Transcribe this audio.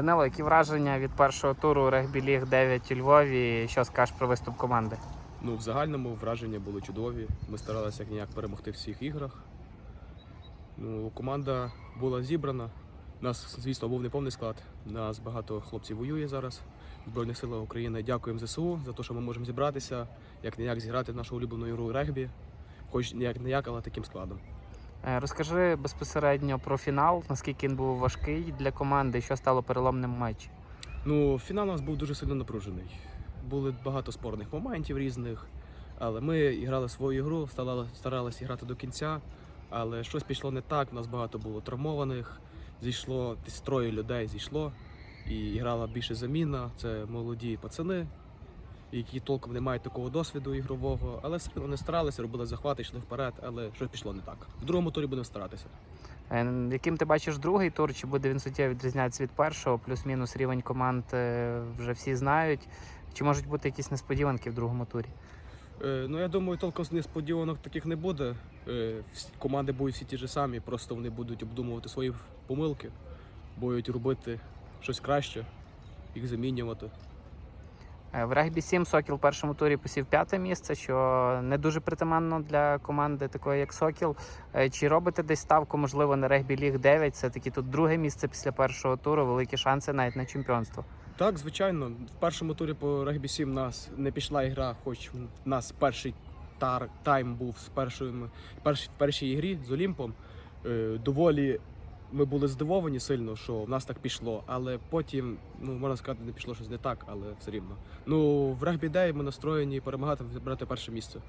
Данило, які враження від першого туру регбі ліг 9 у Львові? Що скажеш про виступ команди? Ну, в загальному враження були чудові. Ми старалися як ніяк перемогти в всіх іграх. Ну, команда була зібрана. У нас, звісно, був неповний склад. У нас багато хлопців воює зараз Збройних силах України. Дякуємо ЗСУ за те, що ми можемо зібратися, як ніяк зіграти нашу улюблену ігру регбі. Хоч ніяк ніяк, але таким складом. Е, Розкажи безпосередньо про фінал, наскільки він був важкий для команди, що стало переломним в матчі. Ну, фінал у нас був дуже сильно напружений. Були багато спорних моментів різних, але ми грали свою ігру, старалися грати до кінця. Але щось пішло не так. У нас багато було травмованих. Зійшло десь троє людей зійшло. І грала більше заміна. Це молоді пацани, які толком не мають такого досвіду ігрового. Але все вони старалися, робили захвати, йшли вперед, але щось пішло не так. В другому турі будемо старатися. Е, Яким ти бачиш другий тур? Чи буде він суттєво відрізнятися від першого? Плюс-мінус рівень команд е, вже всі знають. Чи можуть бути якісь несподіванки в другому турі? Е, Ну, я думаю, толком несподіванок таких не буде. Команди будуть всі ті ж самі, просто вони будуть обдумувати свої помилки, будуть робити щось краще, їх замінювати. Е, В регбі 7 Сокіл в першому турі посів п'яте місце, що не дуже притаманно для команди такої, як Сокіл. Е, Чи робите десь ставку, можливо, на регбі ліг 9? Все таки тут друге місце після першого туру, великі шанси навіть на чемпіонство. Так, звичайно, в першому турі по регбі 7 нас не пішла ігра, хоч в нас перший тар, тайм був з першою, перш, першій ігрі з Олімпом. Е, Доволі ми були здивовані сильно, що в нас так пішло, але потім, ну можна сказати, не пішло щось не так, але все рівно. Ну, в регбі дей ми настроєні перемагати, брати перше місце.